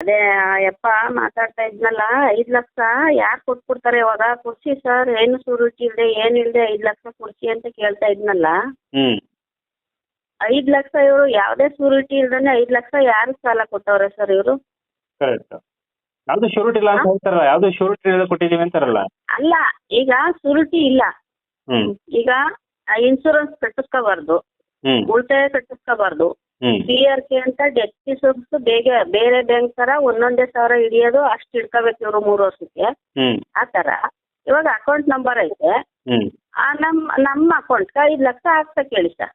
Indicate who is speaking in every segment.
Speaker 1: ಅದೇ ಯಪ್ಪ ಮಾತಾಡ್ತಾ ಇದ್ನಲ್ಲ ಐದು ಲಕ್ಷ ಯಾರು ಕೊಟ್ಬಿಡ್ತಾರೆ ಇವಾಗ? ಕೊಡ್ಸಿ ಸರ್ ಏನು ಸುರುಚಿ ಇಲ್ಲದೆ ಏನಿಲ್ಲದೆ ಐದು ಲಕ್ಷ ಕೊಡ್ಸಿ ಅಂತ ಕೇಳ್ತಾ ಇದ್ನಲ್ಲ.
Speaker 2: ಹ್ಮ್.
Speaker 1: ಐದು ಲಕ್ಷ ಇವರು ಯಾವುದೇ ಸುರುಚಿ ಇಲ್ದೇ ಐದು ಲಕ್ಷ ಯಾರು ಸಾಲ ಕೊಟ್ಟವ್ರೆ ಸರ್ ಇವರು?
Speaker 2: ಕರೆಕ್ಟ್ ಯಾವುದು ಶೂರಿಟಿ ಇಲ್ಲ ಅಂತ ಹೇಳ್ತಾರಲ್ಲ ಯಾವುದು ಶೂರಿಟಿ ಇಲ್ಲದೆ ಕೊಟ್ಟಿದ್ದೀವಿ ಅಂತಾರಲ್ಲ.
Speaker 1: ಅಲ್ಲ ಈಗ ಸುರುಟಿ ಇಲ್ಲ. ಈಗ ಇನ್ಶೂರೆನ್ಸ್ ಕಟ್ಟಿಸ್ಕೋಬಾರ್ದು. ಉಳಿತಾಯ ಕಟ್ಟಿಸ್ಕೋಬಾರ್ದು. ಪಿ ಆರ್ ಕೆ ಅಂತ ಡೆಪ್ಟಿ ಇನ್ಶೂರೆನ್ಸ್ ಬೇಗ ಬೇರೆ ಬ್ಯಾಂಕ್ ತರ ಒಂದೊಂದೇ ಸಾವಿರ ಹಿಡಿಯೋದು ಅಷ್ಟು ಹಿಡ್ಕೋಬೇಕು ಇವರು ಮೂರು ವರ್ಷಕ್ಕೆ. ಆ ತರ. ಇವಾಗ ಅಕೌಂಟ್ ನಂಬರ್ ಐತೆ.
Speaker 2: ನಮ್
Speaker 1: ಆ ನಮ್ಮ ಅಕೌಂಟ್ ಐದು ಲಕ್ಷ ಹಾಕ್ತಾ ಹೇಳಿ ಸರ್.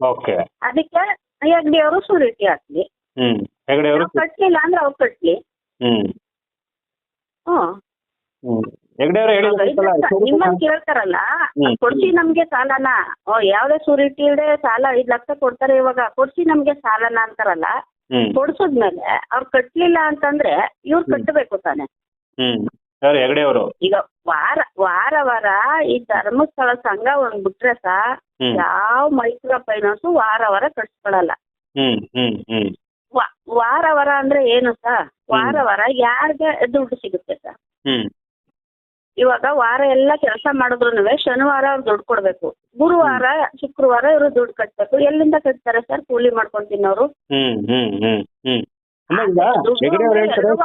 Speaker 2: ಓಕೆ.
Speaker 1: ಅದಕ್ಕೆ ಹೆಗ್ಡಿ ಅವರು ಸೂರಿಟಿ ಹಾಕ್ಲಿ. ಕಟ್ಲಿಲ್ಲ ಅಂದ್ರೆ ಅವ್ರು ಕಟ್ಲಿ.
Speaker 2: ಹ್ಞೂ
Speaker 1: ನಿಮ್ಮನ್ನ ಕೇಳ್ತಾರಲ್ಲ. ಕೊಡ್ಸಿ ನಮ್ಗೆ ಸಾಲನ. ಓ ಯಾವ್ದೇ ಸೂರಿಟಿ ಇಲ್ಲದೆ ಸಾಲ ಐದ್ ಲಕ್ಷ ಕೊಡ್ತಾರೆ ಇವಾಗ. ಕೊಡ್ಸಿ ನಮ್ಗೆ ಸಾಲನ ಅಂತಾರಲ್ಲ ಕೊಡ್ಸದ್ಮೇಲೆ ಅವ್ರು ಕಟ್ಟಲಿಲ್ಲ ಅಂತಂದ್ರೆ ಇವ್ರು ಕಟ್ಟಬೇಕು ತಾನೆ. ಈಗ ವಾರ ವಾರ ವಾರ ಈ ಧರ್ಮಸ್ಥಳ ಸಂಘ ಒಂದ್ ಬಿಟ್ರೆ ಸಾ ಯಾವ ಮೈಕ್ರೋ ಫೈನಾನ್ಸ್ ವಾರ ವಾರ ಕಟ್ಸ್ಕೊಳಲ್ಲ. ವಾರ ವಾರ ಅಂದ್ರೆ ಏನು ಸರ್ ವಾರ ವಾರ ಯಾರಿಗೆ ದುಡ್ಡು ಸಿಗುತ್ತೆ ಸರ್ ಇವಾಗ ವಾರ ಎಲ್ಲ ಕೆಲಸ ಮಾಡಿದ್ರು ಶನಿವಾರ ಅವ್ರು ದುಡ್ಡು ಕೊಡ್ಬೇಕು. ಗುರುವಾರ ಶುಕ್ರವಾರ ಇವರು ದುಡ್ಡು ಕಟ್ಬೇಕು. ಎಲ್ಲಿಂದ ಕಟ್ತಾರೆ ಸರ್ ಕೂಲಿ ಮಾಡ್ಕೊಂಡ್ ತಿನ್ನೋರು?
Speaker 2: ಅವ್ರು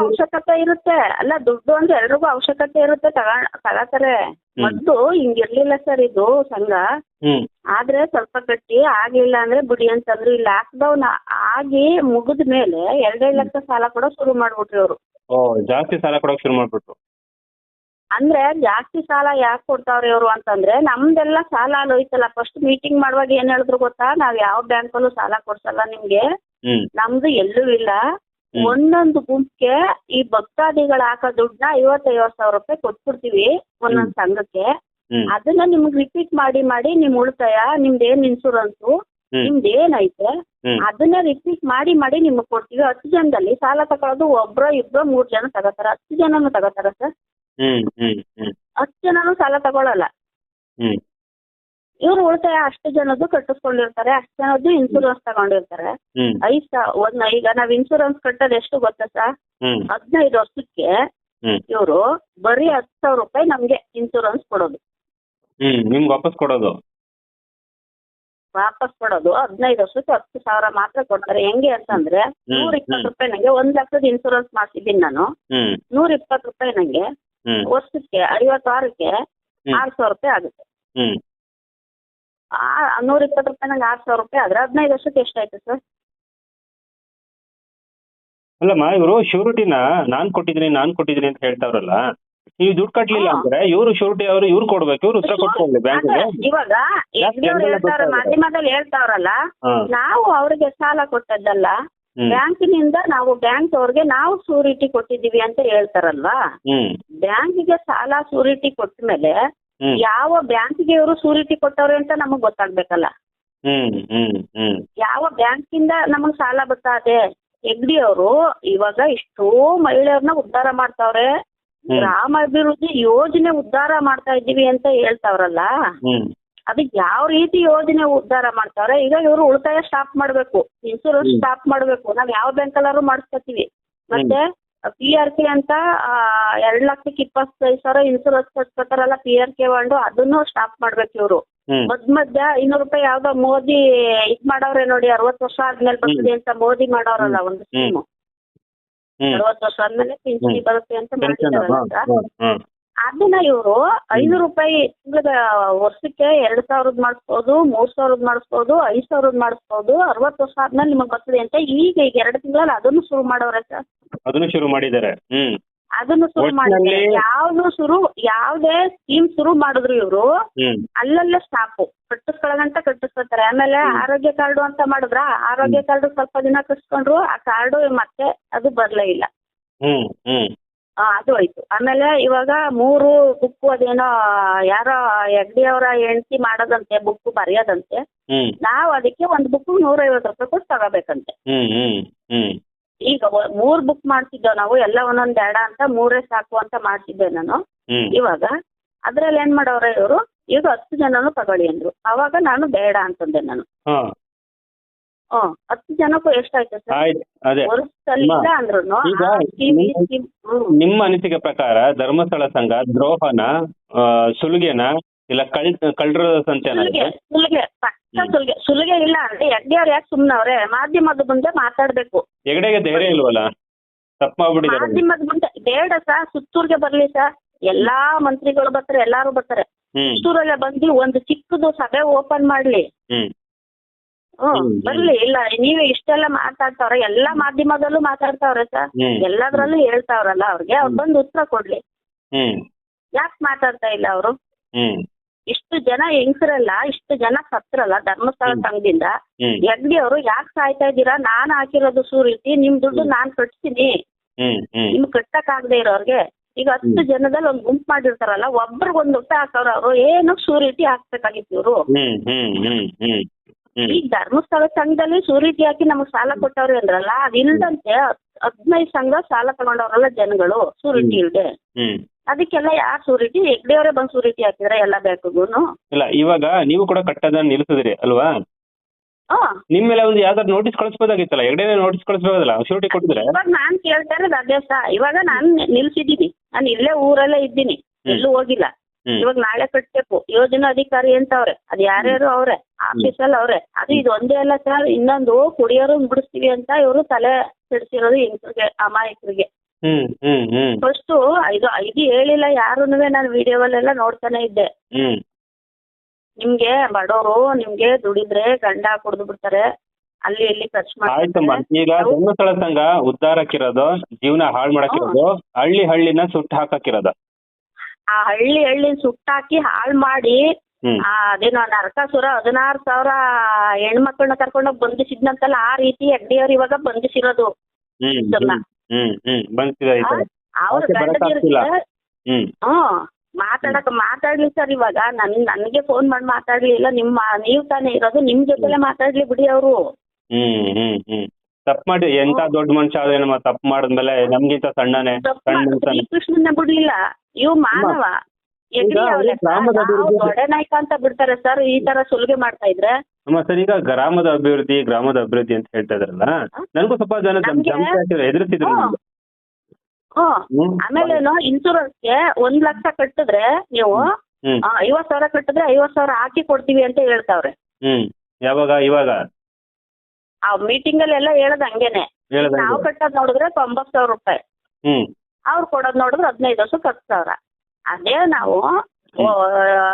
Speaker 1: ಅವಶ್ಯಕತೆ ಇರುತ್ತೆ. ಅಲ್ಲ ದುಡ್ಡು ಅಂದ್ರೆ ಎಲ್ರಿಗೂ ಅವಶ್ಯಕತೆ ಇರುತ್ತೆ. ತಗ- ತಗತಾರೆ. ಮೊದ್ಲು ಹಿಂಗಿರ್ಲಿಲ್ಲ ಸರ್ ಇದು ಸಂಘ. ಆದ್ರೆ ಸ್ವಲ್ಪ ಕಟ್ಟಿ ಆಗ್ಲಿಲ್ಲ ಅಂದ್ರೆ ಬಿಡಿ ಅಂತಂದ್ರು. ಈ ಲಾಕ್ಡೌನ್ ಆಗಿ ಮುಗಿದ ಮೇಲೆ ಎರಡೆರಡು ಲಕ್ಷ ಸಾಲ ಕೂಡ ಶುರು ಮಾಡ್ಬಿಟ್ರಿ ಅವರು
Speaker 2: ಜಾಸ್ತಿ ಸಾಲ ಕೊಡೋಕ್ ಶುರು ಮಾಡಿಬಿಟ್ರು.
Speaker 1: ಅಂದ್ರೆ ಜಾಸ್ತಿ ಸಾಲ ಯಾಕೆ ಕೊಡ್ತಾವ್ರಿ ಇವರು ಅಂತಂದ್ರೆ ನಮ್ದೆಲ್ಲ ಸಾಲ ಅಲ್ಲೋಯ್ತಲ್ಲ ಫಸ್ಟ್ ಮೀಟಿಂಗ್ ಮಾಡುವಾಗ ಏನ್ ಹೇಳಿದ್ರು ಗೊತ್ತಾ? ನಾವ್ ಯಾವ ಬ್ಯಾಂಕಲ್ಲೂ ಸಾಲ ಕೊಡ್ಸಲ್ಲ ನಿಮ್ಗೆ. ನಮ್ದು ಎಲ್ಲೂ ಇಲ್ಲ. ಒಂದೊಂದು ಗುಂಪಿಗೆ ಈ ಭಕ್ತಾದಿಗಳ ಹಾಕೋ ದುಡ್ಡನ್ನ ಐವತ್ತೈವತ್ ಸಾವಿರ ರೂಪಾಯಿ ಕೊಟ್ಬಿಡ್ತೀವಿ ಒಂದೊಂದ್ ಸಂಘಕ್ಕೆ. ಅದನ್ನ ನಿಮ್ಗೆ ರಿಪೀಟ್ ಮಾಡಿ ಮಾಡಿ ನಿಮ್ ಉಳಿತಾಯ ನಿಮ್ದು ಏನ್ ಇನ್ಶೂರೆನ್ಸು ನಿಮ್ದು ಏನೈತೆ ಅದನ್ನ ರಿಪೀಟ್ ಮಾಡಿ ಮಾಡಿ ನಿಮ್ಗೆ ಕೊಡ್ತೀವಿ. ಹತ್ತು ಜನದಲ್ಲಿ ಸಾಲ ತಗೊಳ್ಳೋದು ಒಬ್ರೋ ಇಬ್ರೋ ಮೂರ್ ಜನ ತಗೋತಾರ. ಹತ್ತು ಜನನು ತಗೋತಾರ ಸರ್.
Speaker 2: ಹ್ಮ್
Speaker 1: ಹತ್ತು ಜನನು ಸಾಲ
Speaker 2: ತಗೊಳಲ್ಲ.
Speaker 1: ಇವ್ರು ಉಳಿತಾಯ ಅಷ್ಟು ಜನದ್ದು ಕಟ್ಟಿಸ್ಕೊಂಡಿರ್ತಾರೆ ಅಷ್ಟು ಜನದ್ದು ಇನ್ಸೂರೆನ್ಸ್ ತಗೊಂಡಿರ್ತಾರೆ. ಐದ್ ಸಾ ಒಂದ್ ಈಗ ನಾವ್ ಇನ್ಸೂರೆನ್ಸ್ ಕಟ್ಟೋದು ಎಷ್ಟು ಗೊತ್ತಾ ಸರ್ ಹದಿನೈದು ವರ್ಷಕ್ಕೆ
Speaker 2: ಹ್ಮ್.
Speaker 1: ಇವರು ಬರೀ ಹತ್ತು ಸಾವಿರ ರೂಪಾಯಿ ನಮ್ಗೆ ಇನ್ಸೂರೆನ್ಸ್ ಕೊಡೋದು.
Speaker 2: ನಿಮ್ಗೆ ವಾಪಸ್ ಕೊಡೋದು?
Speaker 1: ವಾಪಸ್ ಕೊಡೋದು ಹದಿನೈದು ವರ್ಷಕ್ಕೆ ಹತ್ತು ಸಾವಿರ ಮಾತ್ರ ಕೊಡ್ತಾರೆ. ಹೆಂಗೆ ಅಂತಂದ್ರೆ
Speaker 2: ಹ್ಮ್,
Speaker 1: ನೂರ
Speaker 2: ಹ್ಮ್.
Speaker 1: ಇಪ್ಪತ್ತು ರೂಪಾಯಿ ನಂಗೆ ಒಂದ್ ಲಕ್ಷದ ಇನ್ಸೂರೆನ್ಸ್ ಮಾಡ್ಸಿದ್ದೀನಿ ನಾನು.
Speaker 2: ಹ್ಮ್.
Speaker 1: ನೂರ ಇಪ್ಪತ್ತು ರೂಪಾಯಿ ನಂಗೆ ವರ್ಷಕ್ಕೆ ಐವತ್ತಾರಕ್ಕೆ
Speaker 2: ವಾರಕ್ಕೆ
Speaker 1: ಆರು ಸಾವಿರ ರೂಪಾಯಿ ಆಗುತ್ತೆ. ನೂರ ಇಪ್ಪತ್ತು ರೂಪಾಯಿ ನಂಗೆ ಆರು ಸಾವಿರ ರೂಪಾಯಿ ಆದ್ರೆ ಹದಿನೈದು ವರ್ಷಕ್ಕೆ ಎಷ್ಟಾಯ್ತು ಸರ್?
Speaker 2: ಅಲ್ಲಮ್ಮ ಇವರು ಶ್ಯೂರಿಟಿನ ನಾನ್ ಕೊಟ್ಟಿದ್ದೀನಿ ನಾನ್ ಕೊಟ್ಟಿದ್ದೀನಿ ಅಂತ ಹೇಳ್ತಾವ್ರಲ್ಲ. ನೀವು ದುಡ್ಡು ಕಟ್ಲಿಲ್ಲ. ಅಂದ್ರೆ ಇವರು ಶ್ಯೂರಿಟಿ ಅವರು ಇವ್ರು ಕೊಡ್ಬೇಕು ಇವ್ರು ಉತ್ತರ ಕೊಡ್ತಾರೆ
Speaker 1: ಬ್ಯಾಂಕ್ ಇವಾಗ ಮಾಧ್ಯಮದಲ್ಲಿ ಹೇಳ್ತಾವ್ರಲ್ಲ ನಾವು ಅವ್ರಿಗೆ ಸಾಲ ಕೊಟ್ಟದ್ದಲ್ಲ ಬ್ಯಾಂಕಿನಿಂದ ನಾವು ಬ್ಯಾಂಕ್ ಅವ್ರಿಗೆ ನಾವು ಸೂರಿಟಿ ಕೊಟ್ಟಿದೀವಿ ಅಂತ ಹೇಳ್ತಾರಲ್ವಾ? ಬ್ಯಾಂಕಿಗೆ ಸಾಲ ಸೂರಿಟಿ ಕೊಟ್ಟ ಮೇಲೆ ಯಾವ ಬ್ಯಾಂಕಿಗೆ ಇವರು ಸೂರಿಟಿ ಕೊಟ್ಟವ್ರೆ ಅಂತ ನಮಗ್ ಗೊತ್ತಾಗ್ಬೇಕಲ್ಲ? ಯಾವ ಬ್ಯಾಂಕಿಂದ ನಮಗ್ ಸಾಲ ಬರ್ತಾದೆ ಎಗ್ಡಿ ಅವರು ಇವಾಗ ಇಷ್ಟೋ ಮಹಿಳೆಯರನ್ನ ಉದ್ಧಾರ ಮಾಡ್ತಾವ್ರೆ.
Speaker 2: ಗ್ರಾಮ
Speaker 1: ಗ್ರಾಮಾಭಿವೃದ್ಧಿ ಯೋಜನೆ ಉದ್ಧಾರ ಮಾಡ್ತಾ ಇದ್ದೀವಿ ಅಂತ ಹೇಳ್ತಾವ್ರಲ್ಲ? ಅದು ಯಾವ ರೀತಿ ಯೋಜನೆ ಉದ್ಧಾರ ಮಾಡ್ತಾರೆ ಈಗ ಇವರು ಉಳಿತಾಯ ಸ್ಟಾಪ್ ಮಾಡ್ಬೇಕು
Speaker 2: ಇನ್ಸೂರೆನ್ಸ್
Speaker 1: ಸ್ಟಾಪ್ ಮಾಡ್ಬೇಕು ನಾವ್ ಯಾವ ಬ್ಯಾಂಕಲ್ಲಾರು ಮಾಡಿಸ್ಕೊತೀವಿ. ಮತ್ತೆ ಪಿ ಆರ್ ಕೆ ಅಂತ ಎರಡ್ ಲಕ್ಷಕ್ಕೆ ಇಪ್ಪತ್ತೈದು ಸಾವಿರ ಇನ್ಸೂರೆನ್ಸ್ ಕಟ್ಕೊತಾರಲ್ಲ ಪಿ ಆರ್ ಕೆ ಒಂದು ಅದನ್ನು ಸ್ಟಾಪ್ ಮಾಡ್ಬೇಕು ಇವರು.
Speaker 2: ಮದ್
Speaker 1: ಮಧ್ಯ ಮಧ್ಯ ಇನ್ನೂರು ರೂಪಾಯಿ ಯಾವ್ದೋ ಮೋದಿ ಇದ್ ಮಾಡವ್ರೆ ನೋಡಿ ಅರವತ್ ವರ್ಷ ಆದ್ಮೇಲೆ ಬರ್ತದೆ ಅಂತ ಮೋದಿ ಮಾಡವ್ರಲ್ಲ ಒಂದು ಸ್ಕೀಮ್ ಅರವತ್ ವರ್ಷ ಆದ್ಮೇಲೆ ಪಿಂಚಣಿ ಬರುತ್ತೆ ಅಂತ ಮಾಡಿದಾರಲ್ಲ ಅದನ್ನ ಇವರು ಐನೂರು ರೂಪಾಯಿ ತಿಂಗಳ ವರ್ಷಕ್ಕೆ ಎರಡ್ ಸಾವಿರದ ಮಾಡಿಸ್ಬೋದು ಮೂರ್ ಸಾವಿರದ ಮಾಡಿಸ್ಬೋದು ಐದ್ ಸಾವಿರದ ಮಾಡಿಸ್ಬೋದು ಅರವತ್ತು ವರ್ಷ ಆದ್ಮೇಲೆ ನಿಮಗ್ ಬರ್ತದೆ ಅಂತ ಈಗ ಈಗ ಎರಡು ತಿಂಗಳಲ್ಲಿ ಅದನ್ನು ಶುರು ಮಾಡವ್ರೆ ಸರ್.
Speaker 2: ಅದನ್ನು ಶುರು ಮಾಡಿದ್ದಾರೆ. ಹ್ಮ್.
Speaker 1: ಅದನ್ನು ಶುರು
Speaker 2: ಮಾಡಿದ್ರೆ
Speaker 1: ಯಾವ್ದು ಶುರು ಯಾವ್ದೇ ಸ್ಕೀಮ್ ಶುರು ಮಾಡಿದ್ರು ಇವರು
Speaker 2: ಹ್ಮ್.
Speaker 1: ಅಲ್ಲಲ್ಲೇ ಸ್ಟಾಪ್. ಕಟ್ಟಿಸ್ಕೊಳ್ಳೋಗಂಟ ಕಟ್ಟಿಸ್ಕೊತಾರೆ. ಆಮೇಲೆ ಆರೋಗ್ಯ ಕಾರ್ಡು ಅಂತ ಮಾಡಿದ್ರ? ಆರೋಗ್ಯ ಕಾರ್ಡು ಸ್ವಲ್ಪ ದಿನ ಕಟ್ಸ್ಕೊಂಡ್ರು ಆ ಕಾರ್ಡು ಮತ್ತೆ ಅದು ಬರ್ಲೇ ಇಲ್ಲ.
Speaker 2: ಹ್ಮ್ ಹ್ಮ್.
Speaker 1: ಆ, ಅದು ಆಯ್ತು ಆಮೇಲೆ ಇವಾಗ ಮೂರು ಬುಕ್ ಅದೇನೋ ಯಾರೋ ಹೆಗ್ಡಿ ಅವರ ಹೆಂಡತಿ ಮಾಡೋದಂತೆ ಬುಕ್ ಬರೆಯೋದಂತೆ. ನಾವು ಅದಕ್ಕೆ ಒಂದು ಬುಕ್ ನೂರೈವತ್ತು ರೂಪಾಯಿ ಕೊಟ್ಟು ತಗೋಬೇಕಂತೆ. ಈಗ ಮೂರ್ ಬುಕ್ ಮಾಡ್ತಿದ್ದೆವು ನಾವು ಎಲ್ಲ ಒಂದೊಂದ್ ಬೇಡ ಅಂತ ಮೂರೇ ಸಾಕು ಅಂತ ಮಾಡ್ತಿದ್ದೆ ನಾನು. ಇವಾಗ ಅದ್ರಲ್ಲಿ ಏನ್ ಮಾಡೋರ ಇವರು ಈಗ ಹತ್ತು ಜನನು ತಗೊಳ್ಳಿ ಅಂದ್ರು. ಅವಾಗ ನಾನು ಬೇಡ ಅಂತಂದೆ ನಾನು. ಹತ್ತು ಜನಕ್ಕೂ ಎಷ್ಟಾಯ್ತು ಸರ್?
Speaker 2: ಆಯ್ತು ಅದೇ.
Speaker 1: ವರ್ಷದಲ್ಲಿ ಇಲ್ಲ ಅಂದ್ರು
Speaker 2: ಈಗ
Speaker 1: ಸ್ಕೀಮ್ ಈ
Speaker 2: ನಿಮ್ಮ-
Speaker 1: ಸ್ಕೀಮ್ ಹ್ಮ್.
Speaker 2: ನಿಮ್ಮ ಅನಿಸಿಕೆ ಪ್ರಕಾರ ಧರ್ಮಸ್ಥಳ ಸಂಘ ದ್ರೋಹನ ಆ, ಸುಲಿಗೆನ ಇಲ್ಲ ಕಳ್ ಕಳ್ಳರ ಸಂತೆನ
Speaker 1: ಸುಲಿಗೆ ಸುಲಿಗೆ ಪಕ್ಕ
Speaker 2: ಹ್ಮ್.
Speaker 1: ಸುಲಿಗೆ. ಸುಲಿಗೆ ಇಲ್ಲ ಅಂದ್ರೆ ಯಡ್ಡಿ ಅವ್ರು ಯಾಕೆ ಸುಮ್ನವ್ರೆ? ಮಾಧ್ಯಮದ ಮುಂದೆ ಮಾತಾಡ್ಬೇಕು.
Speaker 2: ಹೆಗಡೆಗೆ ಧೈರ್ಯ ಇಲ್ವಲ್ಲ? ತಪ್ಪು ಮಾಡ್ಬಿಟ್ಟಿದ್ದಾರೆ
Speaker 1: ಮಾಧ್ಯಮದ ಮುಂದೆ ಬೇಡ ಸರ್ ಸುತ್ತೂರ್ಗೆ ಬರ್ಲಿ ಸರ್. ಎಲ್ಲಾ ಮಂತ್ರಿಗಳು ಬರ್ತಾರೆ ಎಲ್ಲಾರು ಬರ್ತಾರೆ.
Speaker 2: ಹ್ಮ್.
Speaker 1: ಸುತ್ತೂರಲ್ಲೇ ಬಂದು ಒಂದು ಚಿಕ್ಕದು ಸಭೆ ಓಪನ್ ಮಾಡ್ಲಿ.
Speaker 2: ಹ್ಮ್.
Speaker 1: ಹ್ಮ್. ಬರ್ಲಿ ಇಲ್ಲ ನೀವೇ ಇಷ್ಟೆಲ್ಲ ಮಾತಾಡ್ತಾವ್ರ ಎಲ್ಲಾ ಮಾಧ್ಯಮದಲ್ಲೂ ಮಾತಾಡ್ತಾವ್ರ ಸರ್. ಎಲ್ಲದ್ರಲ್ಲೂ ಹೇಳ್ತಾವ್ರಲ್ಲ ಅವ್ರಿಗೆ ಅವ್ರು ಬಂದು ಉತ್ತರ ಕೊಡ್ಲಿ. ಯಾಕೆ ಮಾತಾಡ್ತಾ ಇಲ್ಲ ಅವರು? ಇಷ್ಟು ಜನ ಹೆಂಗ್ಸರಲ್ಲ ಇಷ್ಟು ಜನ ಸತ್ರಲ್ಲ ಧರ್ಮಸ್ಥಳ. ಸಂಘದಿಂದ. ಯಜ್ಞಿ ಅವರು ಯಾಕೆ ಸಾಯ್ತಾ ಇದ್ದೀರಾ? ನಾನ್ ಹಾಕಿರೋದು ಸೂರಿಟಿ ನಿಮ್ ದುಡ್ಡು ನಾನ್ ಕಟ್ತೀನಿ ನಿಮ್ ಕಟ್ಟಕ್ ಆಗದೆ ಇರೋರ್ಗೆ. ಈಗ ಹತ್ತು. ಜನದಲ್ಲಿ ಒಂದ್ ಗುಂಪು ಮಾಡಿರ್ತಾರಲ್ಲ ಒಬ್ರಿಗೊಂದು ಊಟ ಹಾಕೋರು ಅವರು ಏನಕ್ಕೆ ಸೂರಿಟಿ ಹಾಕ್ಬೇಕಾಗಿತ್ತು ಇವ್ರು? ಈ ಧರ್ಮಸ್ಥಳ ಸಂಘದಲ್ಲಿ ಸೂರಿಟಿ ಹಾಕಿ ನಮಗ್ ಸಾಲ ಕೊಟ್ಟವ್ರು ಅಂದ್ರಲ್ಲ ಅದಿಲ್ದಂತೆ ಹದಿನೈದು ಸಂಘ ಸಾಲ ತಗೊಂಡವ್ರಲ್ಲ ಜನಗಳು ಸೂರಿಟಿ. ಇಲ್ದೆ. ಅದಕ್ಕೆಲ್ಲ ಯಾರ್ ಸೂರಿಟಿ ಹೆಗ್ಡೆಯವರೇ ಬಂದ್ ಸೂರಿಟಿ ಹಾಕಿದ್ರೆ ಎಲ್ಲ ಬ್ಯಾಂಕ್ಗೂನು.
Speaker 2: ಇಲ್ಲ ಇವಾಗ ನೀವು ಕೂಡ ಕಟ್ಟೋದನ್ನ ನಿಲ್ಸಿದ್ರಿ ಅಲ್ವಾ? ನಿಮ್ ಮೇಲೆ ಒಂದು ಯಾವ್ದಾದ್ರು ನೋಟಿಸ್ ಕಳಿಸ್ಬೋದಾಗಿತ್ತಲ್ಲ ಎರಡನೇ ನೋಟಿಸ್ ಕಳಿಸ್ಬೋದಲ್ಲ ಶೂರಿಟಿ ಕೊಟ್ಟಿದ್ರೆ?
Speaker 1: ಇವಾಗ ನಾನ್ ಕೇಳ್ತಾ ಇರೋದು ಅದೇ ಸಹ ಇವಾಗ ನಾನ್ ನಿಲ್ಸಿದೀನಿ ನಾನು ಇಲ್ಲೇ ಊರಲ್ಲೇ ಇದ್ದೀನಿ. ಎಲ್ಲೂ ಹೋಗಿಲ್ಲ. ಇವಾಗ ನಾಳೆ ಕಟ್ಬೇಕು. ಯೋಜನಾ ಅಧಿಕಾರಿ ಅಂತ ಅವ್ರೆ ಅದ್ ಯಾರ್ಯಾರು ಅವ್ರೆ? ಆಫೀಸಲ್ಲಿ ಅವ್ರೆ. ಅದು ಇದು ಒಂದೇ ಅಲ್ಲ ಸರ್. ಇನ್ನೊಂದು ಕುಡಿಯೋರು ಬಿಡಿಸ್ತೀವಿ ಅಂತ ಇವರು ತಲೆ ಕೆಡಿಸಿರೋದು ಹೆಂಗ್ ಅಮಾಯಕರಿಗೆ. ಫಸ್ಟ್ ಇದು ಇದು ಹೇಳಿಲ್ಲ ಯಾರುನುವೆ. ನಾನು ವಿಡಿಯೋವಲ್ಲೆಲ್ಲ ನೋಡ್ತಾನೆ ಇದ್ದೆ.
Speaker 2: ಹ್ಮ್.
Speaker 1: ನಿಮ್ಗೆ ಬಡವರು ನಿಮ್ಗೆ ದುಡಿದ್ರೆ ಗಂಡ ಕುಡಿದು ಬಿಡ್ತಾರೆ. ಅಲ್ಲಿ ಇಲ್ಲಿ ಖರ್ಚು
Speaker 2: ಆಯ್ತಮ್ಮ. ಈಗ ಧರ್ಮಸ್ಥಳ ಸಂಘ ಉದ್ಧಾರಕ್ಕಿರೋದು ಜೀವನ ಹಾಳು ಮಾಡಕ್ಕಿರೋದು ಹಳ್ಳಿ ಹಳ್ಳಿನ ಸುಟ್ಟು ಹಾಕಕ್ಕಿರೋದು.
Speaker 1: ಆ ಹಳ್ಳಿ ಹಳ್ಳಿ ಸುಟ್ಟಾಕಿ ಹಾಳ್ ಮಾಡಿ
Speaker 2: ಅದೇನು
Speaker 1: ಆ ಅದೇನೋ ನರಕಾಸುರ ಹದಿನಾರು ಸಾವಿರ ಹೆಣ್ಮಕ್ಳನ್ನ ಕರ್ಕೊಂಡೋಗಿ ಬಂಧಿಸಿದ್ನಂತಲ್ಲ ಆ ರೀತಿ ಹೆಗ್ಡೆಯವ್ರು ಇವಾಗ ಬಂಧಿಸಿರೋದು. ಅವ್ರ
Speaker 2: ಹ್ಮ್.
Speaker 1: ಮಾತಾಡಕ್ ಮಾತಾಡ್ಲಿ ಸರ್ ಇವಾಗ. ನನ್ ನನ್ಗೆ ಫೋನ್ ಮಾಡಿ ಮಾತಾಡ್ಲಿಲ್ಲ ನಿಮ್ಮ ನೀವ್ ತಾನೇ ಇರೋದು ನಿಮ್ ಜೊತೆಲೆ ಮಾತಾಡ್ಲಿ ಬಿಡಿ ಅವರು.
Speaker 2: ತಪ್ಪು ಮಾಡಿ ಎಂತ ದೊಡ್ಡ ಮನುಷ್ಯ ಆದೇನಮ್ಮ ತಪ್ಪು ಮಾಡಿದ್ಮೇಲೆ ನಮ್ಗಿಂತ ಸಣ್ಣನೆ ಸಣ್ಣ ಮನುಷ್ಯನೇ.
Speaker 1: ಶ್ರೀಕೃಷ್ಣನ ಬಿಡ್ಲಿಲ್ಲ. ಇವ್ ಮಾನವ. ಎಗ್ರಿ
Speaker 2: ಈಗ
Speaker 1: ಅವ್ಲೆ
Speaker 2: ಗ್ರಾಮದ
Speaker 1: ನಾವು
Speaker 2: ಅಭಿವೃದ್ಧಿ-
Speaker 1: ದೊಡ್ಡ ನಾಯಕ ಅಂತ ಬಿಡ್ತಾರೆ ಸರ್ ಈ ತರ ಸುಲಿಗೆ ಮಾಡ್ತಾ ಇದ್ರೆ.
Speaker 2: ಅಮ್ಮ ಸರ್ ಈಗ ಗ್ರಾಮದ ಅಭಿವೃದ್ಧಿ ಗ್ರಾಮದ ಅಭಿವೃದ್ಧಿ ಅಂತ ಹೇಳ್ತಾ ಇದ್ರಲ್ಲ ನನಗೂ ಸ್ವಲ್ಪ ಜನ
Speaker 1: ನಮ್ಗೆ-
Speaker 2: ಎದುರಿಸಿದ್ರು
Speaker 1: ಆಮೇಲೆ ಹ್ಮ್ಗೆ ಒಂದ್ ಲಕ್ಷ ಕಟ್ಟಿದ್ರೆ ನೀವು
Speaker 2: ಹ್ಮ್
Speaker 1: ಆ, ಐವತ್ ಸಾವಿರ ಕಟ್ಟಿದ್ರೆ ಐವತ್ ಸಾವಿರ ಹಾಕಿ ಕೊಡ್ತೀವಿ ಅಂತ ಹೇಳ್ತಾವ್ರೆ.
Speaker 2: ಹ್ಮ್ ಯಾವಾಗ ಇವಾಗ?
Speaker 1: ಆ ಮೀಟಿಂಗ್ ಅಲ್ಲೆಲ್ಲ ಹೇಳದ್ ಹಂಗೇನೆ. ನಾವು ಕಟ್ಟೋದ್ ನೋಡಿದ್ರೆ ತೊಂಬತ್ ಸಾವಿರ ರೂಪಾಯಿ.
Speaker 2: ಹ್ಮ್.
Speaker 1: ಅವ್ರು ಕೊಡೋದ್ ನೋಡಿದ್ರೆ ಹದಿನೈದು ವರ್ಷ ಹತ್ತು ಸಾವಿರ ಅದೇ ನಾವು ಓ,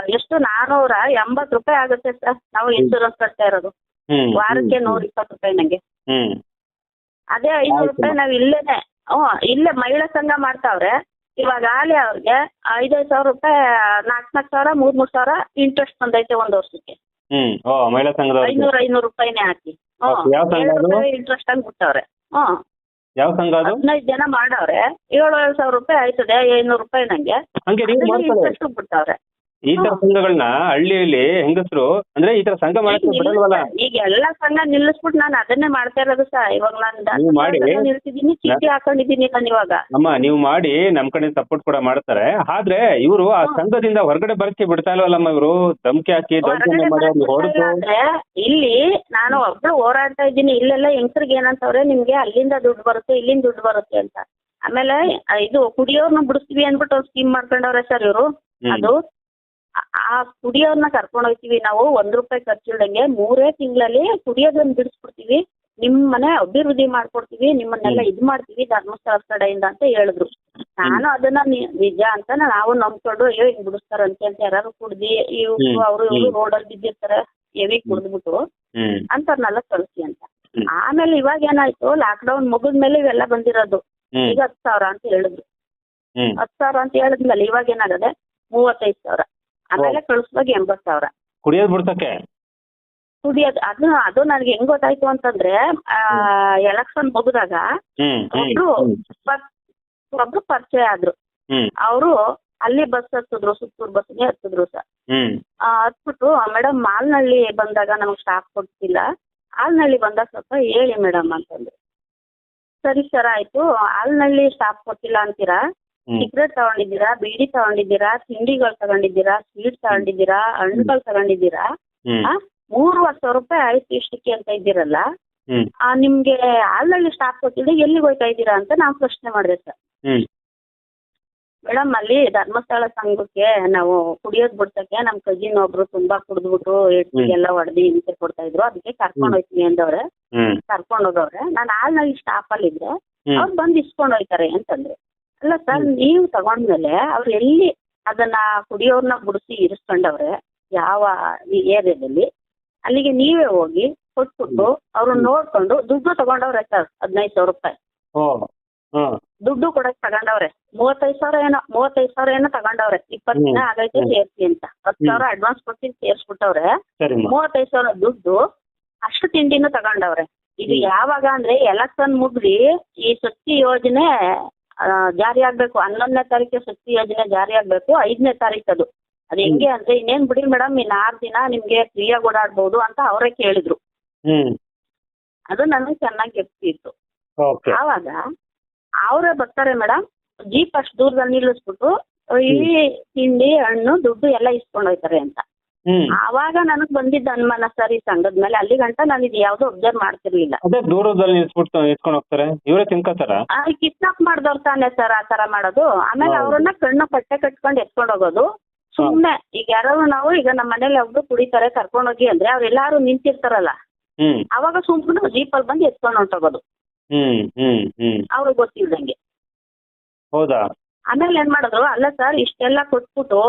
Speaker 1: ಎಷ್ಟು ನಾನೂರ ಎಂಬತ್ ರೂಪಾಯಿ ಆಗುತ್ತೆ ಸರ್. ನಾವು ಇನ್ಶೂರೆನ್ಸ್ ಕಟ್ತಾ ಇರೋದು.
Speaker 2: ಹ್ಮ್.
Speaker 1: ವಾರಕ್ಕೆ ನೂರ ಇಪ್ಪತ್ತು ರೂಪಾಯಿ ನಂಗೆ.
Speaker 2: ಹ್ಮ್.
Speaker 1: ಅದೇ ಐನೂರು
Speaker 2: ಆಯ್ತು.
Speaker 1: ರೂಪಾಯಿ ನಾವ್ ಇಲ್ಲೇನೆ. ಹ್ಮ್ ಇಲ್ಲೇ ಮಹಿಳಾ ಸಂಘ ಮಾಡ್ತಾವ್ರೆ. ಇವಾಗ ಆಲಿ ಅವ್ರಿಗೆ ಐದೈದು ಸಾವಿರ ರೂಪಾಯಿ ನಾಲ್ಕು ನಾಲ್ಕು ಸಾವಿರ ಮೂರ್ ಮೂರ್ ಸಾವಿರ ಇಂಟ್ರೆಸ್ಟ್ ಬಂದೈತೆ ಒಂದ್ ವರ್ಷಕ್ಕೆ.
Speaker 2: ಹ್ಮ್. ಓ ಮಹಿಳಾ ಸಂಘದವ್ರಿಗೆ.
Speaker 1: ಐನೂರ ಐನೂರು ರೂಪಾಯಿನೇ ಹಾಕಿ
Speaker 2: ಯಾವ ಸಂಘ ಅದು?
Speaker 1: ಇಂಟ್ರೆಸ್ಟ್ ಆಗಿ ಬಿಟ್ಟವ್ರೆ ಹ್ಮ್
Speaker 2: ಯಾವ ಸಂಘ ಅದು?
Speaker 1: ಹದಿನೈದು ಜನ ಮಾಡವ್ರೆ. ಏಳು ಏಳು ಸಾವಿರ ರೂಪಾಯಿ ಆಯ್ತದೆ ಐನೂರು ರೂಪಾಯಿ ನಂಗೆ.
Speaker 2: ಹಂಗೆ ನೀವು ಮಾಡ್ಕೊಳ್ಳಿ.
Speaker 1: ಇಂಟ್ರೆಸ್ಟ್ ಬಿಟ್ಟವ್ರೆ
Speaker 2: ಈ ತರ ಸಂಘಗಳನ್ನ ಹಳ್ಳಿಯಲ್ಲಿ ಹೆಂಗಸರು ಅಂದ್ರೆ ಈ ತರ ಸಂಘ ಮಾಡಕ್ಕೆ
Speaker 1: ಈಗ
Speaker 2: ಬಿಡಲ್ವಲ್ಲ?
Speaker 1: ಈಗ ಎಲ್ಲಾ ಸಂಘ ನಿಲ್ಲಿಸ್ಬಿಟ್ಟು ನಾನು ಅದನ್ನೇ ಮಾಡ್ತಾ ಇರೋದು ಸರ್ ಇವಾಗ ನಾನು
Speaker 2: ನೀವು ಮಾಡಿ.
Speaker 1: ನಿಲ್ಸಿದೀನಿ ಚೀಟಿ ಹಾಕೊಂಡಿದ್ದೀನಿ ನಾನು ಇವಾಗ.
Speaker 2: ಅಮ್ಮ ನೀವು ಮಾಡಿ ನಮ್ ಕಡೆ ಸಪೋರ್ಟ್ ಕೂಡ ಮಾಡ್ತಾರೆ. ಆದ್ರೆ ಇವರು ಆ ಸಂಘದಿಂದ ಹೊರಗಡೆ ಬರಕ್ಕೆ ಬಿಡ್ತಾ ಇಲ್ವಲ್ಲಮ್ಮ ಇವರು? ಧಮಕಿ ಹಾಕಿ
Speaker 1: ಹೊರಗಡೆ
Speaker 2: ದೌರ್ಜನ್ಯ ಮಾಡಿ ಅವ್ರಿಗೆ
Speaker 1: ಬಿಡ್ತಾ
Speaker 2: ಹೊಡೆದು
Speaker 1: ಇಲ್ಲ ಅಂದ್ರೆ ಇಲ್ಲಿ ನಾನು ಒಬ್ಳು ಹೋರಾಡ್ತಾ ಇದ್ದೀನಿ. ಇಲ್ಲೆಲ್ಲ ಹೆಂಗಸ್ರಿಗೆ ಏನಂತವ್ರೆ ನಿಮ್ಗೆ ಅಲ್ಲಿಂದ ದುಡ್ಡು ಬರುತ್ತೆ ಇಲ್ಲಿಂದ ದುಡ್ಡು ಬರುತ್ತೆ ಅಂತ. ಆಮೇಲೆ ಆ, ಇದು ಕುಡಿಯೋರ್ನ ಬಿಡಿಸ್ತೀವಿ ಅಂದ್ಬಿಟ್ಟು ಒಂದು ಸ್ಕೀಮ್ ಮಾಡ್ಕೊಂಡವ್ರೆ ಸರ್ ಇವರು. ಅದು ಆ- ಸ್ಟುಡಿಯೋನ ಕುಡಿಯೋರ್ನ ಕರ್ಕೊಂಡು ಹೋಗ್ತೀವಿ. ನಾವು ಒಂದ್ ರೂಪಾಯಿ ಖರ್ಚಿಲ್ದಂಗೆ ಮೂರೇ ತಿಂಗಳಲ್ಲಿ ಕುಡಿಯೋದನ್ನ ಬಿಡಿಸ್ಬಿಡ್ತೀವಿ. ನಿಮ್ ಮನೆ ಅಭಿವೃದ್ಧಿ ಮಾಡ್ಕೊಡ್ತೀವಿ. ನಿಮ್ಮನ್ನೆಲ್ಲ ಇದ್ ಮಾಡ್ತೀವಿ ಧರ್ಮಸ್ಥಳ ಕಡೆಯಿಂದ ಅಂತ ಹೇಳಿದ್ರು. ನಾನು ಅದನ್ನ ನಿಜ ಅಂತ ನಾವು ನಂಬ್ಕೊಂಡು ಅಯ್ಯೋ ಹಿಂಗ್ ಬಿಡಿಸ್ತಾರಂತೆ ಅಂತ ಯಾರು ಕುಡ್ದಿ
Speaker 2: ಇವ್ರು
Speaker 1: ಅವ್ರು ಇವರು. ರೋಡಲ್ಲಿ ಬಿದ್ದಿರ್ತಾರೆ ಎವಿ ಕುಡ್ದ್ಬಿಟ್ಟು ಅಂತವ್ರನ್ನೆಲ್ಲ ಕಳಿಸಿ ಅಂತ. ಆಮೇಲೆ ಇವಾಗ ಏನಾಯ್ತು ಲಾಕ್ಡೌನ್ ಮುಗಿದ್ಮೇಲೆ ಇವೆಲ್ಲ ಬಂದಿರೋದು. ಈಗ ಹತ್ತು ಸಾವಿರ ಅಂತ ಹೇಳಿದ್ರು. ಹತ್ತು ಸಾವಿರ ಅಂತ ಹೇಳಿದ್ಮೇಲೆ ಇವಾಗ ಏನಾಗದೆ ಮೂವತ್ತೈದು ಸಾವಿರ. ಆಮೇಲೆ ಕಳಿಸುವಾಗ ಎಂಬತ್ ಸಾವಿರ.
Speaker 2: ಕುಡಿಯೋದ್ ಬಿಡ್ಸಕ್ಕೆ?
Speaker 1: ಕುಡಿಯೋದು ಅದು ಅದು ನನ್ಗೆ ಹೆಂಗ್ ಗೊತ್ತಾಯ್ತು ಅಂತಂದ್ರೆ ಎಲೆಕ್ಷನ್ ಮುಗಿದಾಗ ಒಬ್ರು ಒಬ್ರು ಪರಿಚಯ ಆದ್ರು. ಅವರು ಅಲ್ಲಿ ಬಸ್ ಹತ್ತಿದ್ರು ಸುತ್ತೂರು ಬಸ್ಗೆ ಹತ್ತಿದ್ರು ಸರ್. ಹತ್ಬಿಟ್ಟು ಮೇಡಮ್ ಮಾಲ್ನಳ್ಳಿ ಬಂದಾಗ ನಮ್ಗೆ ಸ್ಟಾಪ್ ಕೊಡ್ತಿಲ್ಲ ಹಾಲ್ನಳ್ಳಿ ಬಂದಾಗ ಸ್ವಲ್ಪ ಹೇಳಿ ಮೇಡಮ್ ಅಂತಂದ್ರು. ಸರಿ ಸರ್ ಆಯ್ತು. ಹಾಲ್ನಳ್ಳಿ ಸ್ಟಾಪ್ ಕೊಟ್ಟಿಲ್ಲ ಅಂತೀರಾ? ಸಿಗರೇಟ್ ತಗೊಂಡಿದ್ದೀರಾ ಬೀಡಿ ತಗೊಂಡಿದ್ದೀರಾ ತಿಂಡಿಗಳು ತಗೊಂಡಿದ್ದೀರಾ ಸ್ವೀಟ್ ತಗೊಂಡಿದ್ದೀರಾ ಹಣ್ಣುಗಳು ತಗೊಂಡಿದ್ದೀರಾ? ಮೂರುವರೆ ಸಾವಿರ ರೂಪಾಯಿ ಆಯ್ತು ಇಷ್ಟಕ್ಕೆ ಅಂತ ಇದ್ದೀರಲ್ಲ ಆ, ನಿಮ್ಗೆ ಹಾಲ್ನಲ್ಲಿ ಸ್ಟಾಪ್ ಕೊಟ್ಟಿದ್ರೆ ಎಲ್ಲಿಗೆ ಹೋಯ್ತಾ ಇದ್ದೀರಾ ಅಂತ ನಾವು ಪ್ರಶ್ನೆ ಮಾಡಿದೆ ಸರ್. ಮೇಡಮ್ ಅಲ್ಲಿ ಧರ್ಮಸ್ಥಳ ಸಂಘಕ್ಕೆ ನಾವು ಕುಡಿಯೋದ್ ಬಿಡ್ಸಕ್ಕೆ ನಮ್ ಕಜಿನ್ ಒಬ್ರು ತುಂಬಾ ಕುಡಿದ್ಬಿಟ್ಟು ಎಲ್ಲ ಹೊಡೆದಿ ಹಿಂಸೆ ಕೊಡ್ತಾ ಇದ್ರು ಅದಕ್ಕೆ ಕರ್ಕೊಂಡ್ ಹೋಯ್ತೀನಿ ಅಂದವ್ರೆ. ಕರ್ಕೊಂಡು ಹೋಗವ್ರೆ ನಾನು ಹಾಲ್ನಲ್ಲಿ ಸ್ಟಾಪ್ ಅಲ್ಲಿ ಇದ್ರೆ ಅವ್ರು ಬಂದು ಇಸ್ಕೊಂಡ್ ಹೋಯ್ತಾರೆ ಅಂತಂದ್ರೆ. ಅಲ್ಲ ಸರ್ ನೀವು ತಗೊಂಡ್ಮೇಲೆ ಅವ್ರು ಎಲ್ಲಿ ಅದನ್ನ ಕುಡಿಯೋರನ್ನ ಬಿಡಿಸಿ ಇರಿಸ್ಕೊಂಡವ್ರೆ ಯಾವ ಏರಿಯಾದಲ್ಲಿ ಅಲ್ಲಿಗೆ ನೀವೇ ಹೋಗಿ ಕೊಟ್ಬಿಟ್ಟು ಅವ್ರನ್ನ ನೋಡ್ಕೊಂಡು ದುಡ್ಡು ತಗೊಂಡವ್ರೆ ಸರ್ ಹದಿನೈದು ಸಾವಿರ ರೂಪಾಯಿ. ದುಡ್ಡು ಕೊಡಕ್ ತಗೊಂಡವ್ರೆ ಮೂವತ್ತೈದು ಸಾವಿರ ಏನೋ ಮೂವತ್ತೈದು ಸಾವಿರ ಏನೋ ತಗೊಂಡವ್ರೆ ಇಪ್ಪತ್ತು ದಿನ. ಆಗೈತೆ. ಸೇರ್ಸಿ ಅಂತ. ಹತ್ತು ಸಾವಿರ ಅಡ್ವಾನ್ಸ್ ಕೊಟ್ಟು ಸೇರ್ಸ್ಬಿಟ್ಟವ್ರೆ ಮೂವತ್ತೈದು ಸಾವಿರ ದುಡ್ಡು ಅಷ್ಟು ತಿಂಡಿನೂ ತಗೊಂಡವ್ರೆ. ಇದು ಯಾವಾಗ ಅಂದ್ರೆ ಎಲೆಕ್ಷನ್ ಮುಗ್ದಿ ಈ ಶಕ್ತಿ ಯೋಜನೆ ಜಾರಿ ಆಗ್ಬೇಕು. ಹನ್ನೊಂದನೇ ತಾರೀಕು ಶಕ್ತಿ ಯೋಜನೆ ಜಾರಿ ಆಗ್ಬೇಕು. ಐದನೇ ತಾರೀಕು ಅದು. ಅದು ಹೆಂಗೆ ಅಂದ್ರೆ ಇನ್ನೇನ್ ಬಿಡಿ ಮೇಡಮ್ ಇನ್ನು ಆರು ದಿನ ನಿಮ್ಗೆ ಫ್ರೀಯಾಗಿ ಓಡಾಡ್ಬೋದು ಅಂತ ಅವರೇ ಕೇಳಿದ್ರು. ಅದು ನನಗೆ ಚೆನ್ನಾಗಿ ಎಪ್ತಿತ್ತು
Speaker 2: ಓಕೆ.
Speaker 1: ಆವಾಗ ಅವರೇ ಬರ್ತಾರೆ ಮೇಡಮ್ ಜೀಪ್ ಅಷ್ಟು ದೂರದಲ್ಲಿ ನಿಲ್ಲಿಸ್ಬಿಟ್ಟು ಈ ತಿಂಡಿ ಹಣ್ಣು ದುಡ್ಡು ಎಲ್ಲ ಇಸ್ಕೊಂಡು ಹೋಯ್ತಾರೆ ಅಂತ. ಆವಾಗ ನನಗ್ ಬಂದಿದ್ದ ಅನುಮಾನ ಸರ್ ಈ ಸಂಘದ ಮೇಲೆ. ಅಲ್ಲಿ ಗಂಟ ನಾನು ಇದು ಯಾವ್ದು ಅಬ್ಸರ್ವ್ ಮಾಡ್ತಿರ್ಲಿಲ್ಲ.
Speaker 2: ಅದೇ ದೂರದಲ್ಲಿ ನಿಲ್ಸ್ಬಿಟ್ಟು ನಿಲ್ಸ್ಕೊಂಡು ಹೋಗ್ತಾರೆ. ಇವರೇ ತಿನ್ಕೋತಾರ?
Speaker 1: ಕಿಡ್ನಾಪ್ ಮಾಡ್ದವ್ರು ತಾನೆ ಸರ್ ಆ ತರ ಮಾಡೋದು. ಆಮೇಲೆ. ಅವ್ರನ್ನ ಕಣ್ಣು ಕಟ್ಟೆ ಕಟ್ಕೊಂಡು ಎತ್ಕೊಂಡು ಹೋಗೋದು. ಸುಮ್ನೆ ಈಗ ಯಾರು ನಾವು ಈಗ ನಮ್ಮ ಮನೇಲಿ ಒಬ್ರು ಕುಡಿತಾರೆ ಕರ್ಕೊಂಡು ಹೋಗಿ ಅಂದ್ರೆ ಅವ್ರೆಲ್ಲಾರು ನಿಂತಿರ್ತಾರಲ್ಲ. ಅವಾಗ ಸುಮ್ನೆ ಜೀಪಲ್ಲಿ ಬಂದು ಎತ್ಕೊಂಡು ಹೊಂಟೋಗೋದು.
Speaker 2: ಹ್ಮ್ ಹ್ಮ್ ಹ್ಮ್.
Speaker 1: ಅವ್ರಿಗೆ ಗೊತ್ತಿಲ್ದಂಗೆ.
Speaker 2: ಹೌದಾ?
Speaker 1: ಆಮೇಲೆ ಏನ್ ಮಾಡಿದ್ರು ಅಲ್ಲ ಸರ್ ಇಷ್ಟೆಲ್ಲ ಕೊಟ್ಬಿಟ್ಟು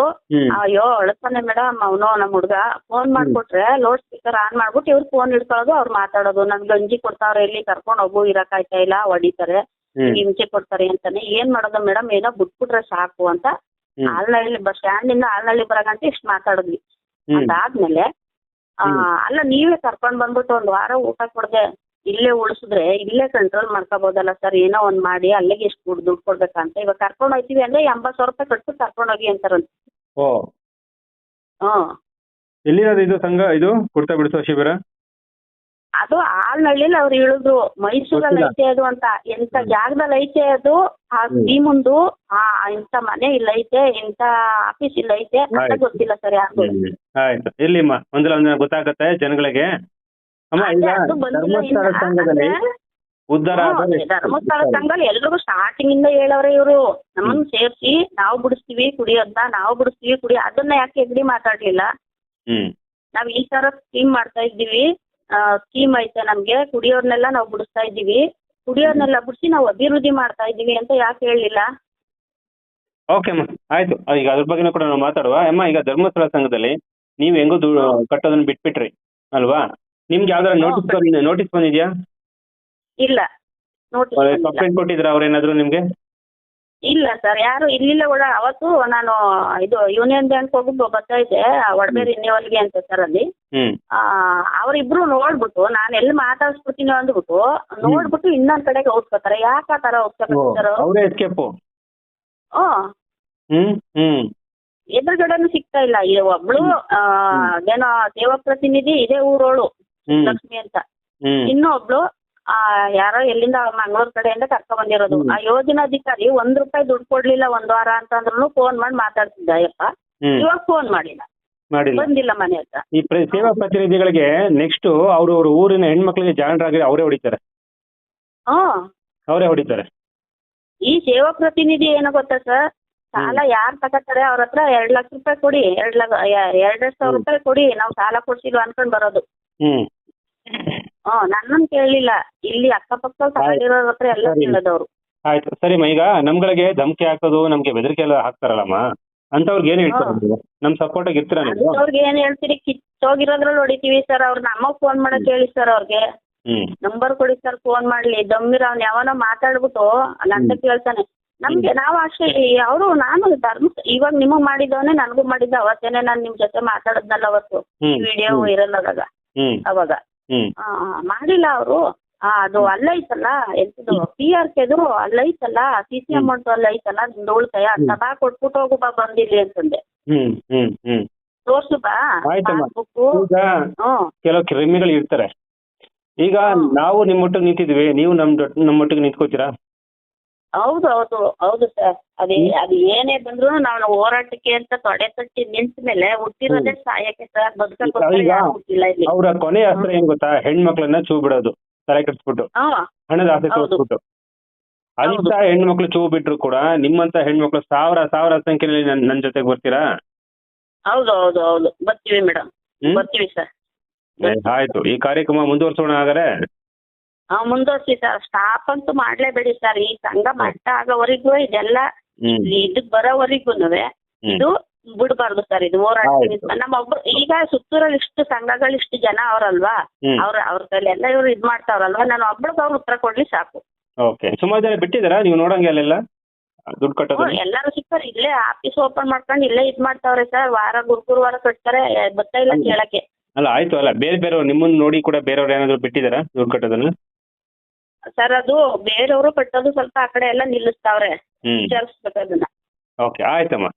Speaker 1: ಅಯ್ಯೋ ಅಳಸಾನೆ ಮೇಡಮ್ ಅವನು ನಮ್ಮ ಹುಡ್ಗ ಫೋನ್ ಮಾಡ್ಕೊಟ್ರೆ ಲೋಡ್ ಸ್ಪೀಕರ್ ಆನ್ ಮಾಡ್ಬಿಟ್ಟು ಇವ್ರು ಫೋನ್ ಹಿಡ್ಕೊಳ್ಳೋದು ಅವ್ರು ಮಾತಾಡೋದು. ನನ್ ಗಂಜಿ ಕೊಡ್ತಾವ್ರೆ ಇಲ್ಲಿ ಕರ್ಕೊಂಡು ಹೋಗು ಇರಕಾಯ್ತಾ ಇಲ್ಲ ಹೊಡಿತಾರೆ.
Speaker 2: ಹಿಂಚೆ
Speaker 1: ಹಿಂಸೆ ಕೊಡ್ತಾರೆ ಅಂತಾನೆ. ಏನ್ ಮಾಡೋದು ಮೇಡಮ್ ಏನೋ ಬಿಟ್ಬಿಟ್ರೆ ಸಾಕು ಅಂತ. ಆಲ್ನಳ್ಳಿ ಬಸ್ ಸ್ಟ್ಯಾಂಡ್ ಇಂದ ಆಲ್ನಳ್ಳಿ ಬರಗಂತ ಇಷ್ಟು ಮಾತಾಡಿದ್ವಿ. ಅದಾದ್ಮೇಲೆ. ಅಲ್ಲ ನೀವೇ ಕರ್ಕೊಂಡ್ ಬಂದ್ಬಿಟ್ಟು ಒಂದ್ ವಾರ ಊಟ ಕೊಡದೆ. ಇಲ್ಲೇ ಉಳಿಸಿದ್ರೆ ಇಲ್ಲೇ ಕಂಟ್ರೋಲ್ ಮಾಡ್ಕೋಬೋದಲ್ಲ ಸರ್ ಏನೋ ಒಂದ್ ಮಾಡಿ ಅಲ್ಲಿಗೆ ಎಷ್ಟು ದುಡ್ಡು ದುಡ್ಡು ಕೊಡ್ಬೇಕಂತ. ಇವಾಗ ಕರ್ಕೊಂಡು ಹೋಗ್ತೀವಿ ಅಂದ್ರೆ ಎಂಬತ್ತು ಸಾವಿರ ರೂಪಾಯಿ ಕಟ್ಟು ಕರ್ಕೊಂಡು ಹೋಗಿ ಅಂತಾರಂತ
Speaker 2: ಓ. ಎಲ್ಲಿರೋದು ಇದು ಸಂಘ ಇದು? ಕುರ್ತಾ ಬಿಡಿಸೋ ಶಿಬಿರ?
Speaker 1: ಅದು ಹಾಲ್ನಳ್ಳಿಲಿ ಅವ್ರು ಇಳಿದ್ರು. ಮೈಸೂರಲ್ಲಿ ಐತೆ ಅದು ಅಂತ. ಎಂತ. ಜಾಗದಲ್ಲಿ ಐತೆ ಅದು. ಆ. ಸ್ಕೀಮುಂದು ಆ ಇಂಥ ಮನೆ ಇಲ್ಲ ಐತೆ ಇಂತ ಆಫೀಸ್ ಇಲ್ಲ ಐತೆ ಅಂತ
Speaker 2: ಆಯ್ತು.
Speaker 1: ಗೊತ್ತಿಲ್ಲ ಸರ್ ಯಾರು
Speaker 2: ಆಯ್ತು. ಇಲ್ಲಿಮ್ಮ ಒಂದಲ್ಲ ಒಂದಿನ ಗೊತ್ತಾಗತ್ತೆ ಜನಗಳಿಗೆ? ಅಮ್ಮ ಈಗ ಧರ್ಮಸ್ಥಳ ಸಂಘದಲ್ಲಿ ಉದ್ಧಾರ
Speaker 1: ಧರ್ಮಸ್ಥಳ ಸಂಘದಲ್ಲಿ ಎಲ್ರಿಗೂ ಸ್ಟಾರ್ಟಿಂಗ್ ಇಂದ ಹೇಳವ್ರೆ ಇವರು. ನಮ್ಮನ್ನ ಸೇರ್ಸಿ ನಾವು ಬಿಡಿಸ್ತೀವಿ ಅಂತ ನಾವು ಬಿಡಿಸ್ತೀವಿ ಕುಡಿ ಅದನ್ನ ಯಾಕೆ ಎಗ್ರಿ ಮಾತಾಡ್ಲಿಲ್ಲ?
Speaker 2: ಹ್ಮ್.
Speaker 1: ನಾವ್ ಈ ತರ ಸ್ಕೀಮ್ ಮಾಡ್ತಾ ಇದ್ದೀವಿ. ಸ್ಕೀಮ್ ಐತೆ ನಮ್ಗೆ ಕುಡಿಯೋರ್ನೆಲ್ಲ ನಾವು ಬಿಡಿಸ್ತಾ ಇದ್ದೀವಿ. ಕುಡಿಯೋರ್ನೆಲ್ಲ ಬಿಡಿಸಿ ನಾವು ಅಭಿವೃದ್ಧಿ ಮಾಡ್ತಾ ಇದ್ದೀವಿ ಅಂತ ಯಾಕೆ ಹೇಳಲಿಲ್ಲ?
Speaker 2: ಓಕೆ ಅಮ್ಮ. ಆಯ್ತು. ಈಗ ಅದ್ರ ಬಗ್ಗೆನೂ ಕೂಡ ನಾವು ಮಾತಾಡುವ. ಅಮ್ಮ ಈಗ ಧರ್ಮಸ್ಥಳ ಸಂಘದಲ್ಲಿ ನೀವು ಹೆಂಗೋ ಕಟ್ಟೋದನ್ನ ಬಿಟ್ಬಿಟ್ರಿ ಅಲ್ವಾ? ನಿಮ್ಗೆ ಯಾವ್ದಾರ. ನೋಟಿಸ್ ಬಂದ್ ನೋಟಿಸ್ ಬಂದಿದ್ಯಾ?
Speaker 1: ಇಲ್ಲ ನೋಟಿಸ್
Speaker 2: ಕಂಪ್ಲೇಂಟ್ ಕೊಟ್ಟಿದ್ರ ಅವ್ರೇನಾದ್ರು ನಿಮ್ಗೆ?
Speaker 1: ಇಲ್ಲ ಸರ್ ಯಾರು ಇಲ್ಲಿಲ್ಲ ಕೂಡ ಅವತ್ತು ನಾನು ಇದು ಯೂನಿಯನ್ ಬ್ಯಾಂಕ್ ಹೋಗಿ ಬರ್ತಾ ಇದ್ದೆ ಒಡವೆ ರಿನ್ಯೂವಲ್ಗೆ ಅಂತ ಸರ್ ಅಲ್ಲಿ.
Speaker 2: ಹ್ಮ್.
Speaker 1: ಆ, ಅವ್ರಿಬ್ರು ನೋಡ್ಬಿಟ್ಟು ನಾನು ಎಲ್ಲಿ ಮಾತಾಡ್ಸ್ಬಿಡ್ತೀನಿ ಅಂದ್ಬಿಟ್ಟು ನೋಡ್ಬಿಟ್ಟು ಇನ್ನೊಂದ್ ಕಡೆಗೆ ಹೋಗ್ಬೇಕಾರೆ ಯಾಕ ಆ ತರ ಹೋಗ್ತಾರೆ
Speaker 2: ಅವರೇ ಎಸ್ಕೇಪು
Speaker 1: ಹ್ಮ್.
Speaker 2: ಹ್ಮ್ ಹ್ಮ್.
Speaker 1: ಎದುರುಗಡೆನು ಸಿಗ್ತಾ ಇಲ್ಲ. ಈ ಒಬ್ಳು ಆ, ಅದೇನೋ ಸೇವಾ ಪ್ರತಿನಿಧಿ ಇದೇ ಊರೋಳು ಲಕ್ಷ್ಮಿ ಅಂತ. ಇನ್ನು ಒಬ್ಳು ಆ ಯಾರೋ ಎಲ್ಲಿಂದ ಮಂಗ್ಳೂರ್ ಕಡೆಯಿಂದ ಕರ್ಕೊಂಡ್ ಬಂದಿರೋದು.
Speaker 2: ಆ
Speaker 1: ಆ ಯೋಜನಾಧಿಕಾರಿ ಒಂದ್ ರೂಪಾಯಿ ದುಡ್ಡು ಕೊಡ್ಲಿಲ್ಲ ಒಂದ್ ವಾರ ಅಂತಂದ್ರು ಫೋನ್ ಮಾಡಿ ಮಾತಾಡ್ತಿದ್ದ ಅಯ್ಯಪ್ಪ ಇವಾಗ ಫೋನ್ ಮಾಡಿಲ್ಲ.
Speaker 2: ಮಾಡಿಲ್ಲ.
Speaker 1: ಬಂದಿಲ್ಲ ಮನೆ ಹತ್ರ.
Speaker 2: ಈ ಪ್ರ- ಸೇವಾ ಪ್ರತಿನಿಧಿಗಳಿಗೆ ನೆಕ್ಸ್ಟ್ ಅವ್ರು ಅವ್ರ ಊರಿನ ಹೆಣ್ಮಕ್ಳಿಗೆ ಜಾಣರಾಗಿ ಅವರೇ ಹೊಡಿತಾರೆ.
Speaker 1: ಹ್ಮ್
Speaker 2: ಅವರೇ ಹೊಡಿತಾರೆ.
Speaker 1: ಈ ಸೇವಾ ಪ್ರತಿನಿಧಿ ಏನು ಗೊತ್ತಾ ಸರ್? ಸಾಲ ಯಾರ್ ತಗೋತಾರೆ ಅವ್ರ ಹತ್ರ ಎರಡ್ ಲಕ್ಷ ರೂಪಾಯಿ ಕೊಡಿ. ಎರಡ್ ಲಕ್ಷ ಎರಡ್ ಸಾವಿರ ರೂಪಾಯಿ ಕೊಡಿ. ನಾವು ಸಾಲ ಕೊಡ್ಸಿಲ್ವ ಅನ್ಕೊಂಡ್ ಬರೋದು.
Speaker 2: ಹ್ಮ್.
Speaker 1: ಹ್ಮ್. ನನ್ನನ್ ಕೇಳಲಿಲ್ಲ ಇಲ್ಲಿ ಅಕ್ಕಪಕ್ಕ ತಗೊಂಡಿರೋರ್ ಹತ್ರ ಎಲ್ಲ
Speaker 2: ಸರಿ.
Speaker 1: ಕೇಳದವ್ರು.
Speaker 2: ಆಯ್ತು. ಸರಿ ಈಗ ನಮ್ಗಳಿಗೆ ಧಮಕಿ ಹಾಕೋದು ನಮ್ಗೆ ಬೆದರಿಕೆ ಎಲ್ಲ ಹಾಕ್ತಾರಲ್ಲಮ್ಮ? ಅಂತವ್ರಿಗೆ ಏನ್ ಹೇಳ್ತಾರೆ. ನೀವು? ನಮ್ ಸಪೋರ್ಟ್ ಆಗಿ ಇರ್ತೀರಾ ನೀವು?
Speaker 1: ಅವ್ರಿಗೆ ಏನ್ ಹೇಳ್ತೀರಿ? ಕಿತ್ತೋಗಿರೋದ್ರಲ್ಲಿ ಹೊಡಿತೀವಿ ಸರ್. ಅವ್ರ ನಮಗ್ ಫೋನ್ ಮಾಡಕ್ ಹೇಳಿ ಸರ್ ಅವ್ರಿಗೆ.
Speaker 2: ಹ್ಮ್.
Speaker 1: ನಂಬರ್ ಕೊಡಿ ಸರ್ ಫೋನ್ ಮಾಡ್ಲಿ. ದಮ್ಮಿರ ಅವ್ನ ಯಾವನೋ ಮಾತಾಡ್ಬಿಟ್ಟು ನಂತ ಕೇಳ್ತಾನೆ. ನಮ್ಗೆ ನಾವು ಅಷ್ಟೇ ಅವರು ನಾನು ಧರ್ಮ ಇವಾಗ ನಿಮಗ್ ಮಾಡಿದವನೇ ನನಗೂ ಮಾಡಿದ್ದ ಅವತ್ತೇನೆ ನಾನು ನಿಮ್ ಜೊತೆ ಮಾತಾಡದ್ನಲ್ಲ ಅವತ್ತು.
Speaker 2: ಹ್ಮ್.
Speaker 1: ವಿಡಿಯೋ ಇರಲ್ಲ ಆದಾಗ.
Speaker 2: ಹ್ಮ್
Speaker 1: ಅವಾಗ. ಮಾಡಿಲ್ಲ ಅವರು. ಅದು ಅಲ್ಲೈತಲ್ಲ ಎಂತದು ಪಿ ಆರ್ ಕೆದು ಅಲ್ಲೈತಲ್ಲ ಸಿ ಸಿ ಅಮೌಂಟ್ ಅಲ್ಲೈತಲ್ಲ ನಿಮ್ದು ಉಳಿತಾಯ ತಬಾ ಕೊಟ್ಬಿಟ್ಟು ಹೋಗು ಬಾ ಬಂದಿಲ್ಲಿ ಅಂತಂದೆ. ತೋರ್ಸು ಬಾ
Speaker 2: ಕೆಲವು ಕ್ರಿಮಿಗಳು ಇರ್ತಾರೆ. ಈಗ. ನಾವು ನಿಮ್ಮೊಟ್ಟಿಗೆ ನಿಂತಿದ್ವಿ ನೀವು ನಮ್ ನಮ್ಮೊಟ್ಟಿಗೆ ನಿಂತ್ಕೋತೀರಾ?
Speaker 1: ಹೌದು ಹೌದು ಹೌದು ಸರ್ ಅದೇ ಅದು ಏನೇ ಬಂದ್ರು ನಾವು ಹೋರಾಟಕ್ಕೆ ಅಂತ ತೊಡೆ ತಟ್ಟಿ ನಿಂತ ಮೇಲೆ ಹುಟ್ಟಿರೋದೇ ಸಾಯಕ್ಕೆ ಸರ್ ಬದುಕಿಲ್ಲ ಇಲ್ಲಿ.
Speaker 2: ಅವರ ಕೊನೆ ಅಸ್ತ್ರ ಏನ್ ಗೊತ್ತಾ? ಹೆಣ್ಮಕ್ಳನ್ನ ಚೂ ಬಿಡೋದು ತಲೆ
Speaker 1: ಕಟ್ಸ್ಬಿಟ್ಟು
Speaker 2: ಹಣದ ಆಸೆ. ತೋರಿಸ್ಬಿಟ್ಟು. ಅಂತ ಹೆಣ್ಮಕ್ಳು ಚೂ ಬಿಟ್ರು ಕೂಡ ನಿಮ್ಮಂತ ಹೆಣ್ಮಕ್ಳು ಸಾವಿರ ಸಾವಿರ ಸಂಖ್ಯೆಯಲ್ಲಿ ನನ್ನ ನನ್ ಜೊತೆಗೆ ಬರ್ತೀರಾ?
Speaker 1: ಹೌದು ಹೌದು ಹೌದು. ಬರ್ತೀವಿ ಮೇಡಮ್? ಬರ್ತೀವಿ ಸರ್
Speaker 2: ಆಯ್ತು. ಈ ಕಾರ್ಯಕ್ರಮ ಮುಂದುವರ್ಸೋಣ ಹಾಗಾದ್ರೆ?
Speaker 1: ಹಾ ಮುಂದುವರ್ಸಿ ಸರ್ ಸ್ಟಾಪ್ ಅಂತೂ ಮಾಡ್ಲೇಬೇಡಿ ಸರ್ ಈ ಸಂಘ ಮಟ್ಟ ಆಗೋವರೆಗೂ ಇದೆಲ್ಲ ಇದಕ್ ಬರೋವರೆಗೂನುವೆ ಇದು ಬಿಡಬಾರ್ದು ಸರ್ ಇದು ಹೋರಾಟ. ನಮ್ಮ ಒಬ್ಬ ಈಗ ಸುತ್ತೂರಲ್ಲಿ ಇಷ್ಟು ಸಂಘಗಳು ಇಷ್ಟು ಜನ ಅವರಲ್ವಾ?
Speaker 2: ಅವ್ರ
Speaker 1: ಅವ್ರ ಅವ್ರ ಕೈಲೆಲ್ಲ ಇವ್ರು ಇದ್ ಮಾಡ್ತಾವ್ರಲ್ವಾ? ನಾನು ಒಬ್ಳಿಗೆ ಅವ್ರು ಉತ್ತರ ಕೊಡ್ಲಿ ಸಾಕು.
Speaker 2: ಓಕೆ ಸುಮಾರು ಜನ ಬಿಟ್ಟಿದಾರಾ ನೀವು ನೋಡಂಗೆ ಅಲ್ಲೆಲ್ಲ? ದುಡ್ಡು ಕಟ್ಟೋದು
Speaker 1: ಎಲ್ಲರೂ ಸಿಗ್ತಾರೆ ಇಲ್ಲೇ ಆಫೀಸ್ ಓಪನ್ ಮಾಡ್ಕೊಂಡು ಇಲ್ಲೇ ಇದ್ ಮಾಡ್ತಾವ್ರೆ ಸರ್ ವಾರ ಗುರು ಗುರುವಾರ ಕಟ್ತಾರೆ. ಬರ್ತಾ ಇಲ್ಲ. ಕೇಳಕ್ಕೆ.
Speaker 2: ಅಲ್ಲ ಆಯ್ತು. ಅಲ್ಲ ಬೇರೆ ಬೇರೆ ನಿಮ್ಮನ್ನ ನೋಡಿ ಕೂಡ ಬೇರೆಯವ್ರು ಏನಾದ್ರು ಬಿಟ್ಟಿದಾರಾ ದುಡ್ಡು ಕಟ್ಟೋದನ್ನ?
Speaker 1: ಸರ್ ಅದು ಬೇರೆಯವರು ಕಟ್ಟೋದು ಸ್ವಲ್ಪ ಆ ಕಡೆ ಎಲ್ಲ ನಿಲ್ಲಿಸ್ತಾವ್ರೆ. ವಿಚಾರಿಸ್ಬೇಕು ಅದನ್ನ.
Speaker 2: ಓಕೆ ಆಯ್ತಮ್ಮ.